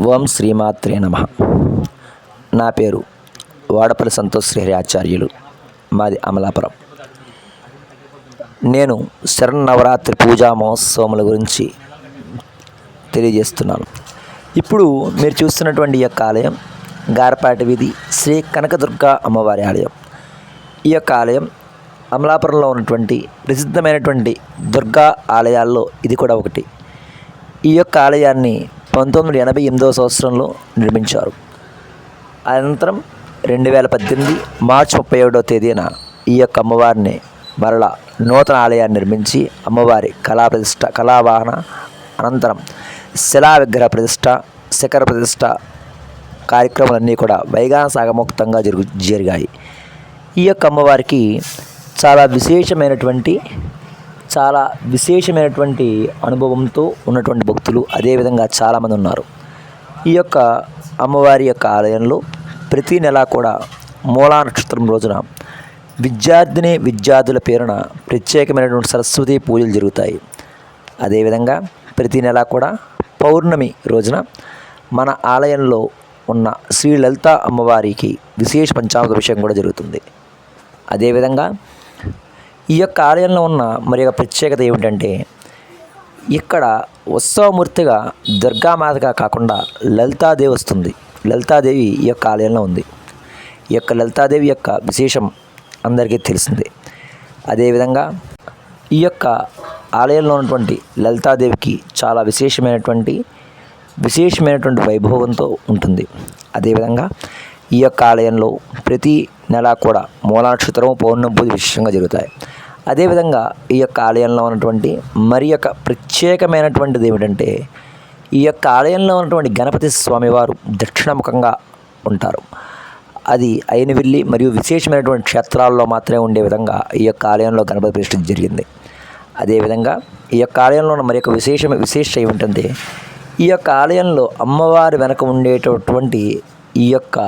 ఓం శ్రీమాత్రే నమ. నా పేరు వాడపల్లి సంతోష్ శ్రీహరి ఆచార్యులు. మాది అమలాపురం. నేను శరన్నవరాత్రి పూజా మహోత్సవముల గురించి తెలియజేస్తున్నాను. ఇప్పుడు మీరు చూస్తున్నటువంటి ఈ యొక్క ఆలయం గారపాటి వీధి శ్రీ కనకదుర్గ అమ్మవారి ఆలయం. ఈ యొక్క ఆలయం అమలాపురంలో ఉన్నటువంటి ప్రసిద్ధమైనటువంటి దుర్గా ఆలయాల్లో ఇది కూడా ఒకటి. ఈ యొక్క ఆలయాన్ని పంతొమ్మిది వందల ఎనభై ఎనిమిదవ సంవత్సరంలో నిర్మించారు. అనంతరం రెండు వేల పద్దెనిమిది మార్చి ముప్పై ఏడవ తేదీన ఈ యొక్క అమ్మవారిని మరలా నూతన ఆలయాన్ని నిర్మించి అమ్మవారి కళా ప్రతిష్ట కళావాహన అనంతరం శిలా విగ్రహ ప్రతిష్ట శిఖర ప్రతిష్ట కార్యక్రమాలన్నీ కూడా వైగాన సాగముక్తంగా జరుగు జరిగాయి. ఈ యొక్క అమ్మవారికి చాలా విశేషమైనటువంటి చాలా విశేషమైనటువంటి అనుభవంతో ఉన్నటువంటి భక్తులు అదేవిధంగా చాలామంది ఉన్నారు. ఈ యొక్క అమ్మవారి యొక్క ఆలయంలో ప్రతి నెల కూడా మూలా నక్షత్రం రోజున విద్యార్థిని విద్యార్థుల పేరున ప్రత్యేకమైనటువంటి సరస్వతి పూజలు జరుగుతాయి. అదేవిధంగా ప్రతి నెల కూడా పౌర్ణమి రోజున మన ఆలయంలో ఉన్న శ్రీ లలిత అమ్మవారికి విశేష పంచామృత విషయం కూడా జరుగుతుంది. అదేవిధంగా ఈ యొక్క ఆలయంలో ఉన్న మరి యొక్క ప్రత్యేకత ఏమిటంటే ఇక్కడ ఉత్సవమూర్తిగా దుర్గామాతగా కాకుండా లలితాదేవి వస్తుంది. లలితాదేవి ఈ యొక్క ఆలయంలో ఉంది. ఈ యొక్క లలితాదేవి యొక్క విశేషం అందరికీ తెలిసిందే. అదేవిధంగా ఈ యొక్క ఆలయంలో ఉన్నటువంటి లలితాదేవికి చాలా విశేషమైనటువంటి విశేషమైనటువంటి వైభవంతో ఉంటుంది. అదేవిధంగా ఈ యొక్క ఆలయంలో ప్రతి నెల కూడా మూలా నక్షత్రం పౌర్ణమి విశేషంగా జరుగుతాయి. అదేవిధంగా ఈ యొక్క ఆలయంలో ఉన్నటువంటి మరి యొక్క ప్రత్యేకమైనటువంటిది ఏమిటంటే ఈ యొక్క ఆలయంలో ఉన్నటువంటి గణపతి స్వామివారు దక్షిణముఖంగా ఉంటారు. అది అయినవిల్లి మరియు విశేషమైనటువంటి క్షేత్రాల్లో మాత్రమే ఉండే విధంగా ఈ యొక్క ఆలయంలో గణపతి ప్రతిష్ఠ జరిగింది. అదేవిధంగా ఈ యొక్క ఆలయంలో ఉన్న మరి యొక్క విశేషం విశేష ఏమిటంటే ఈ యొక్క ఆలయంలో అమ్మవారి వెనక ఉండేటటువంటి ఈ యొక్క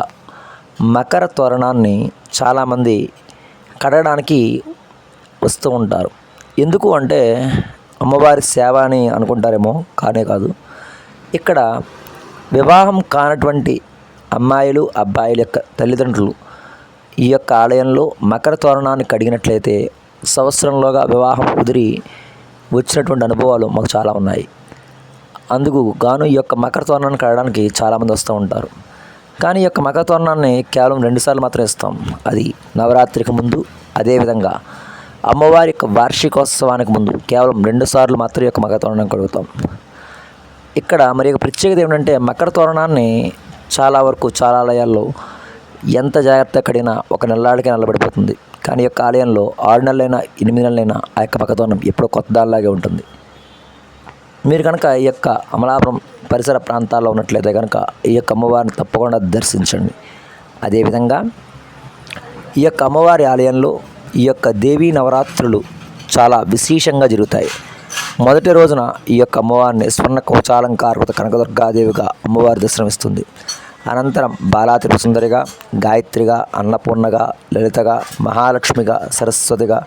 మకర తోరణాన్ని చాలామంది కడగడానికి వస్తూ ఉంటారు. ఎందుకు అంటే అమ్మవారి సేవ అని అనుకుంటారేమో కానే కాదు. ఇక్కడ వివాహం కానటువంటి అమ్మాయిలు అబ్బాయిల యొక్క తల్లిదండ్రులు ఈ యొక్క ఆలయంలో మకర తోరణాన్ని కడిగినట్లయితే సంవత్సరంలోగా వివాహం కుదిరి వచ్చినటువంటి అనుభవాలు మాకు చాలా ఉన్నాయి. అందుకు గాను ఈ యొక్క మకర తోరణాన్ని కడడానికి చాలామంది వస్తూ ఉంటారు. కానీ ఈ యొక్క మకర తోరణాన్ని కేవలం రెండుసార్లు మాత్రం ఇస్తాం. అది నవరాత్రికి ముందు అదేవిధంగా అమ్మవారి యొక్క వార్షికోత్సవానికి ముందు కేవలం రెండు సార్లు మాత్రం యొక్క మకర తోరణం కడుగుతాం. ఇక్కడ మరి ఒక ప్రత్యేకత ఏమిటంటే మకర తోరణాన్ని చాలా వరకు చాలా ఆలయాల్లో ఎంత జాగ్రత్త కడిగినా ఒక నెలలాడికే నిలబడిపోతుంది. కానీ యొక్క ఆలయంలో ఆరు నెలలైనా ఎనిమిది నెలలైనా ఆ యొక్క మకర తోరణం ఎప్పుడో కొత్త దానిలాగే ఉంటుంది. మీరు కనుక ఈ యొక్క అమలాపురం పరిసర ప్రాంతాల్లో ఉన్నట్లయితే కనుక ఈ యొక్క అమ్మవారిని తప్పకుండా దర్శించండి. అదేవిధంగా ఈ యొక్క అమ్మవారి ఆలయంలో ఈ యొక్క దేవీ నవరాత్రులు చాలా విశేషంగా జరుగుతాయి. మొదటి రోజున ఈ యొక్క అమ్మవారిని స్వర్ణ కవచాలంకారకృత కనకదుర్గాదేవిగా అమ్మవారి దర్శనమిస్తుంది. అనంతరం బాలాత్రి సుందరిగా గాయత్రిగా అన్నపూర్ణగా లలితగా మహాలక్ష్మిగా సరస్వతిగా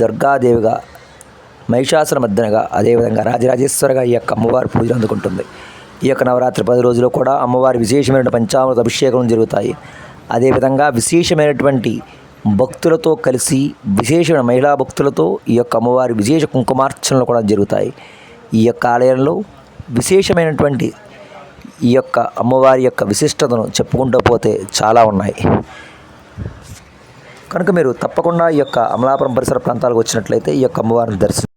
దుర్గాదేవిగా మహిషాసుర మర్దనగా అదేవిధంగా రాజరాజేశ్వరగా ఈ యొక్క అమ్మవారి పూజలు అందుకుంటుంది. ఈ యొక్క నవరాత్రి పది రోజులు కూడా అమ్మవారి విశేషమైన పంచామృత అభిషేకం జరుగుతాయి. అదేవిధంగా విశేషమైనటువంటి భక్తులతో కలిసి విశేషమైన మహిళా భక్తులతో ఈ యొక్క అమ్మవారి విశేష కుంకుమార్చనలు కూడా జరుగుతాయి. ఈ యొక్క ఆలయంలో విశేషమైనటువంటి ఈ యొక్క అమ్మవారి యొక్క విశిష్టతను చెప్పుకుంటూ పోతే చాలా ఉన్నాయి. కనుక మీరు తప్పకుండా ఈ యొక్క అమలాపురం పరిసర ప్రాంతాలకు వచ్చినట్లయితే ఈ యొక్క అమ్మవారిని దర్శనం